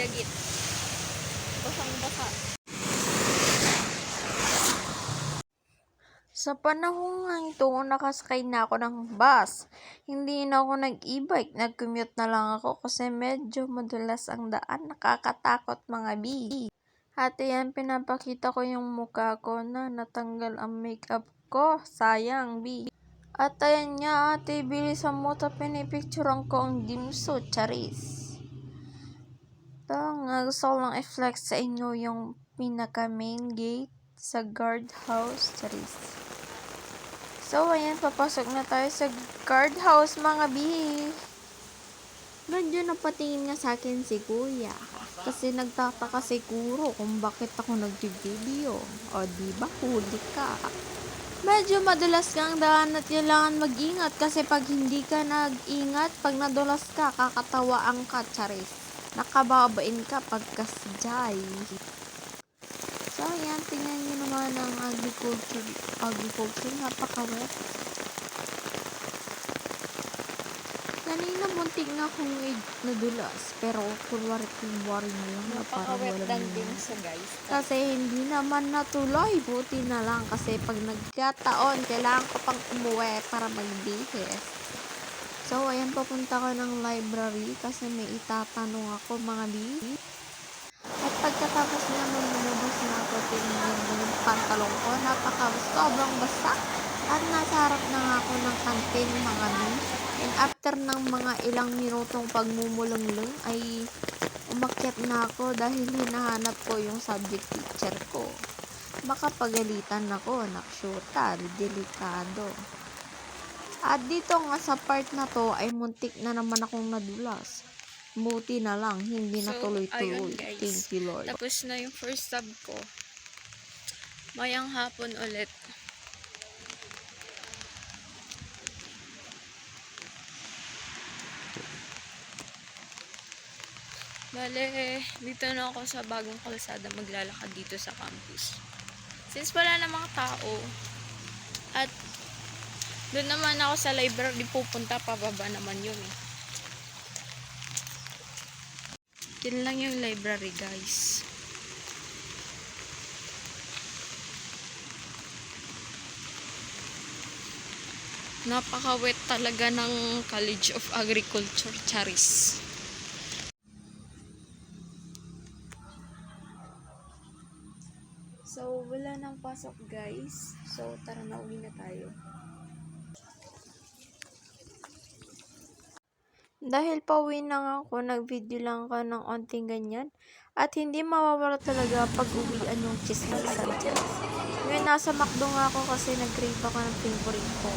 Yagit. Basang-basa. Sa panahon nga ito, nakasakay na ako ng bus. Hindi na ako nag-e-bike, nag-commute na lang ako kasi medyo madulas ang daan. Nakakatakot mga bi. At ayan, pinapakita ko yung mukha ko na natanggal ang makeup ko. Sayang, bi. At ayan nga, ate, bilisan mo ta pinipicturean ko ang dimso, charis. Ito nga, gusto ko lang i-flex sa inyo yung pinaka main gate sa guardhouse, charis. So, ayan, papasok na tayo sa guardhouse, mga bi. Medyo napatingin nga sa akin si kuya. Kasi nagtataka siguro kung bakit ako nag-video. O, di ba huli ka? Medyo madulas kang daan at kailangan mag-ingat kasi pag hindi ka nag-ingat, pag nadulas ka, kakatawa ang ka, charis. Nakababain ka pagkasadyay. So, ayan, tingnan nyo naman ang agriculture. Agriculture, napaka-wet. Kanina muntik nga akong nadulas. Pero, kunwari na lang na parang walang lang din sa guys. Kasi hindi naman natuloy. Buti na lang. Kasi pag nagkataon, kailangan ko pang umuwi para magbihis. So, ayan, papunta ko ng library kasi may itatanong ako mga bi. At pagkatapos naman lumabas na ako, tinignan mo yung pantalong ko. Napaka sobrang basa. At nasa harap na nga ako ng kantin mga bi. And after ng mga ilang minutong pagmumulong-lung ay umakyat na ako dahil hinahanap ko yung subject teacher ko. Baka pagalitan ako, naksyutal, delikado. At dito nga sa part na to ay muntik na naman akong nadulas. Buti na lang, hindi na So, tuloy-tuloy. ayun, guys. Thank you Lord. Tapos na yung first sub ko. Mayang hapon ulit. Bale, dito na ako sa bagong kalsada maglalakad dito sa campus. Since wala na mga tao, at doon naman ako sa library pupunta, pababa naman yun eh. Yun lang yung library guys. Napaka-wet talaga ng College of Agriculture, Charis. So, wala nang pasok guys. So, tara na uwi na tayo. Dahil pauwi na nga ako, nag-video lang ako ng onting ganyan. At hindi mawawala talaga pag uwian yung chismisan dyan. Ngayon, nasa McDo nga ako kasi nag-crave ako ng favorite ko.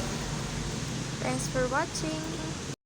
Thanks for watching!